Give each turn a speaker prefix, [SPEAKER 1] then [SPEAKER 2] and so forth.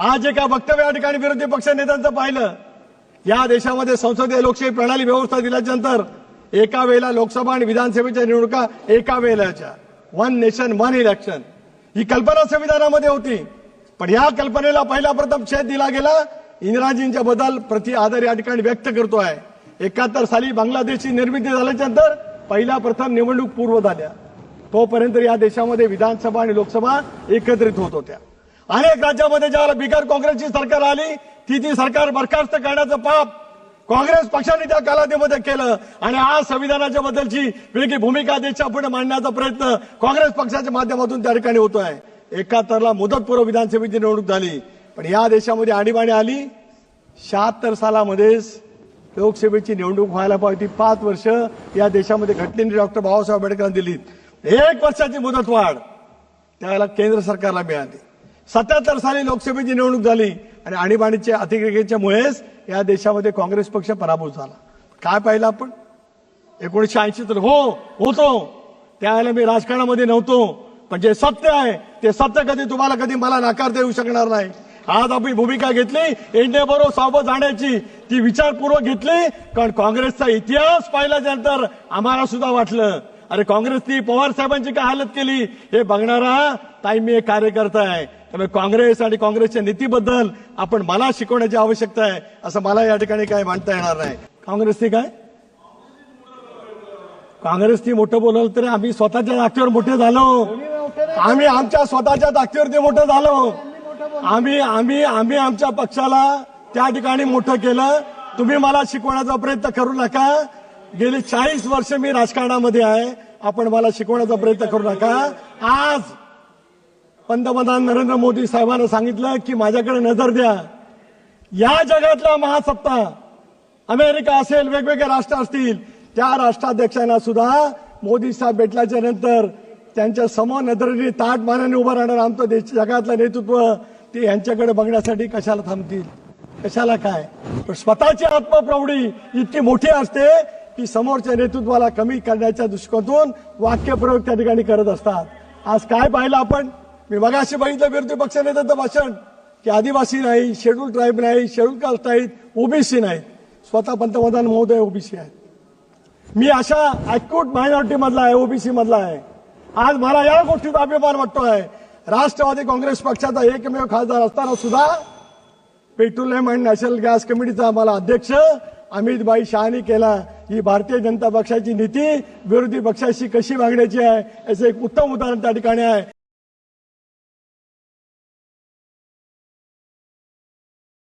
[SPEAKER 1] आज एका वक्तव्य या ठिकाणी विरोधी पक्ष नेत्यांचं पाहिलं. या देशामध्ये संसदीय लोकशाही प्रणाली व्यवस्था दिल्याच्यानंतर एका वेळेला लोकसभा आणि विधानसभेच्या निवडणुका एका वेळेलाच्या वन नेशन वन इलेक्शन ही कल्पना संविधानामध्ये होती. पण या कल्पनेला पहिला प्रथम छेद दिला गेला. इंदिराजींच्या बद्दल प्रति आदर या ठिकाणी व्यक्त करतो आहे. एकाहत्तर साली बांगलादेशची निर्मिती झाल्याच्यानंतर पहिल्या प्रथम निवडणूक पूर्व झाल्या. तोपर्यंत या देशामध्ये विधानसभा आणि लोकसभा एकत्रित होत होत्या. अनेक राज्यामध्ये ज्यावेळेला बिगर काँग्रेसची सरकार आली ती ती सरकार बरखास्त करण्याचं पाप काँग्रेस पक्षाने त्या कालावधीमध्ये केलं आणि आज संविधानाच्या बद्दलची वेगळी भूमिका देशच्या पुढे मांडण्याचा प्रयत्न काँग्रेस पक्षाच्या माध्यमातून त्या ठिकाणी होतोय. एकाहत्तरला मुदतपूर्व विधानसभेची निवडणूक झाली पण या देशामध्ये आणीबाणी आली. शहात्तर सालामध्येच लोकसभेची निवडणूक व्हायला पाहिजे. ती पाच वर्ष या देशामध्ये घटनेने डॉक्टर बाबासाहेब आंबेडकरांनी दिलीत. एक वर्षाची मुदतवाढ त्यावेळेला केंद्र सरकारला मिळाली. सत्याहत्तर साली लोकसभेची निवडणूक झाली आणि आणीबाणीच्या अतिरेकेच्यामुळेच या देशामध्ये काँग्रेस पक्ष पराभूत झाला. काय पाहिलं आपण? एकोणीसशे ऐंशी तर हो होतो. त्यावेळेला मी राजकारणामध्ये नव्हतो. पण जे सत्य आहे ते सत्य कधी तुम्हाला कधी मला नाकार देऊ शकणार नाही. आज आपली भूमिका घेतली इंडिया बरोबर सोबत जाण्याची ती विचारपूर्वक घेतली कारण काँग्रेसचा इतिहास पाहिल्याच्या नंतर आम्हाला सुद्धा वाटलं अरे काँग्रेसनी पवार साहेबांची काय हालत केली? हे बघणारा ताई मी एक कार्यकर्ता आहे. त्यामुळे काँग्रेस आणि काँग्रेसच्या नीतीबद्दल आपण मला शिकवण्याची आवश्यकता आहे असं मला या ठिकाणी काय मांडता येणार नाही. काँग्रेसनी काय? काँग्रेसनी मोठं बोलवलं तरी आम्ही स्वतःच्या जागेवर मोठे झालो. आम्ही आमच्या स्वतःच्या जागेवरती मोठं झालो. आम्ही आम्ही आम्ही आमच्या पक्षाला त्या ठिकाणी मोठं केलं. तुम्ही मला शिकवण्याचा प्रयत्न करू नका. गेली चाळीस वर्ष मी राजकारणामध्ये आहे. आपण मला शिकवण्याचा प्रयत्न करू नका. आज पंतप्रधान नरेंद्र मोदी साहेबांना सांगितलं की माझ्याकडे नजर द्या. या जगातला महासत्ता अमेरिका असेल वेगवेगळे राष्ट्र असतील त्या राष्ट्राध्यक्षांना सुद्धा मोदी साहेब भेटल्याच्या नंतर त्यांच्यासमोर नजरेने ताट मानाने उभं राहणार आमचं देश जगातलं नेतृत्व ते यांच्याकडे बघण्यासाठी कशाला थांबतील? कशाला काय? स्वतःची आत्मप्रौढी इतकी मोठी असते की समोरच्या नेतृत्वाला कमी करण्याच्या दृष्टिकोनातून वाक्यप्रयोग त्या ठिकाणी करत असतात. आज काय पाहिलं आपण? मी मगाशी बघितलं विरोधी पक्ष नेत्यांचं भाषण की आदिवासी नाही शेड्यूल ट्राईब नाही शेड्यूल कास्ट नाहीत ओबीसी नाहीत स्वतः पंतप्रधान महोदय ओबीसी आहेत. मी अशा अॅक्यूट मायनॉरिटी मधला आहे ओबीसी मधला आहे. आज मला या गोष्टीचा अभिमान आहे राष्ट्रवादी काँग्रेस पक्षाचा एकमेव खासदार असताना सुद्धा पेट्रोलियम अँड नॅशनल गॅस कमिटीचा आम्हाला अध्यक्ष अमितबाई शहानी केला. ही भारतीय जनता पक्षाची नीती विरोधी पक्षाशी कशी मागण्याची आहे याचं एक उत्तम उदाहरण त्या ठिकाणी आहे.